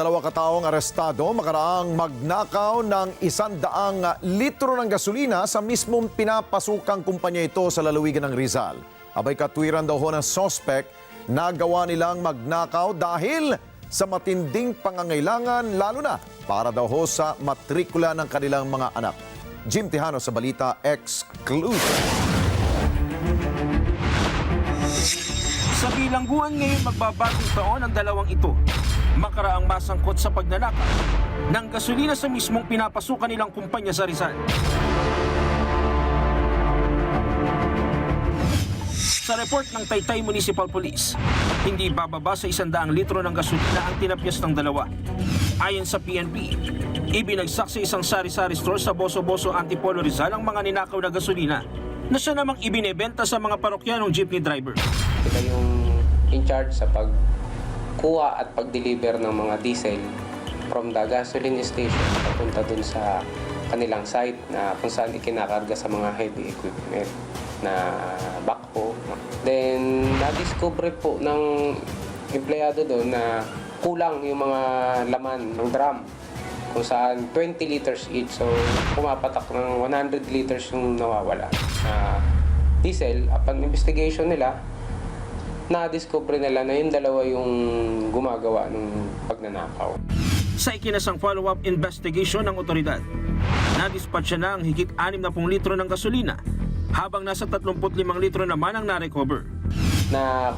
dalawa kataong arestado makaraang magnakaw ng isandaang litro ng gasolina sa mismong pinapasukang kumpanya ito sa lalawigan ng Rizal. Abay katwiran daw ho ng sospek na gawa nilang magnakaw dahil sa matinding pangangailangan lalo na para daw ho sa matrikula ng kanilang mga anak. Jim Tejano sa Balita Exclusive. Sa bilangguan ngayon magbabagong taon ang dalawang ito. Makaraang masangkot sa pagnanakaw ng gasolina sa mismong pinapasukan nilang kumpanya sa Rizal. Sa report ng Taytay Municipal Police, hindi bababa sa isandaang litro ng gasolina ang tinapyas ng dalawa. Ayon sa PNP, ibinagsak sa isang sari-sari store sa Boso-Boso Antipolo Rizal ang mga ninakaw na gasolina na siya namang ibinebenta sa mga parokyanong jeepney driver. Sila yung in charge sa pagkuha at pag-deliver ng mga diesel from the gasoline station papunta dun sa kanilang site na kung saan ikinakarga sa mga heavy equipment na backhoe. Then, na-discover po ng empleyado doon na kulang yung mga laman ng drum kung saan 20 liters each. So, pumapatak ng 100 liters yung nawawala na diesel. Upon investigation nila, na-discover nila na yung dalawa yung gumagawa ng pagnanakaw. Sa ikinasang follow-up investigation ng otoridad, nadispatch na ang higit 60 litro ng gasolina habang nasa 35 litro naman ang na-recover. Na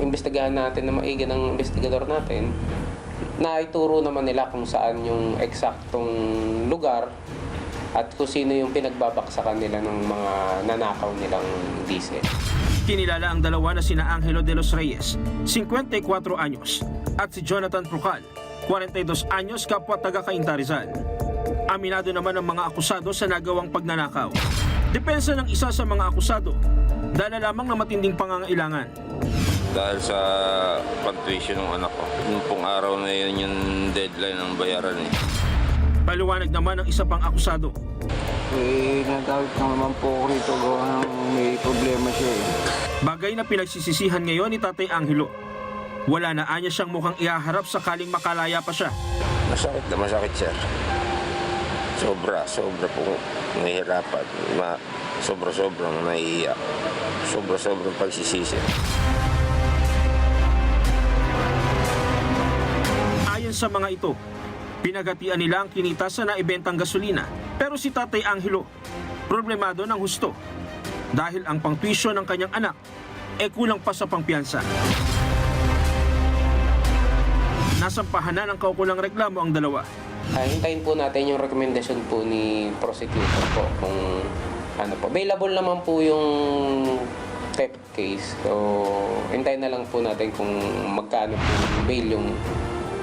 investigahan natin na maigi ng investigador natin, na ituro naman nila kung saan yung eksaktong lugar at kung sino yung pinagbabaksakan nila ng mga nanakaw nilang diesel. Kinilala ang dalawa na sina Angelo de los Reyes, 54 anyos, at si Jonathan Procal, 42 anyos kapwa taga Cainta. Aminado naman ang mga akusado sa nagawang pagnanakaw. Depensa ng isa sa mga akusado, dala lamang na matinding pangangailangan. Dahil sa pag-tuition ng anak ko. Yung pong araw na yun yung deadline ng bayaran eh. Paliwanag naman ng isa pang akusado. Eh, nagawit na naman po ako rito gawa ng may problema siya eh. Bagay na pinagsisisihan ngayon ni Tatay Angelo. Wala na anya siyang mukhang ihaharap sakaling makalaya pa siya. Masakit na masakit sir. Sobra, sobra po nahihirapan. Ma, sobra-sobrang naiiyak. Sobra-sobrang pagsisisi. Sa mga ito, pinagatian nila ang kinita sa naibentang gasolina. Pero si Tatay Angelo, problemado ng husto. Dahil ang pangtuisyon ng kanyang anak, e kulang pa sa pangpiyansa. Nasampahan na ng kaukulang reklamo ang dalawa. Ah, hintayin po natin yung recommendation po ni prosecutor po kung ano po. Available naman po yung theft case. So, hintayin na lang po natin kung magkano po bail yung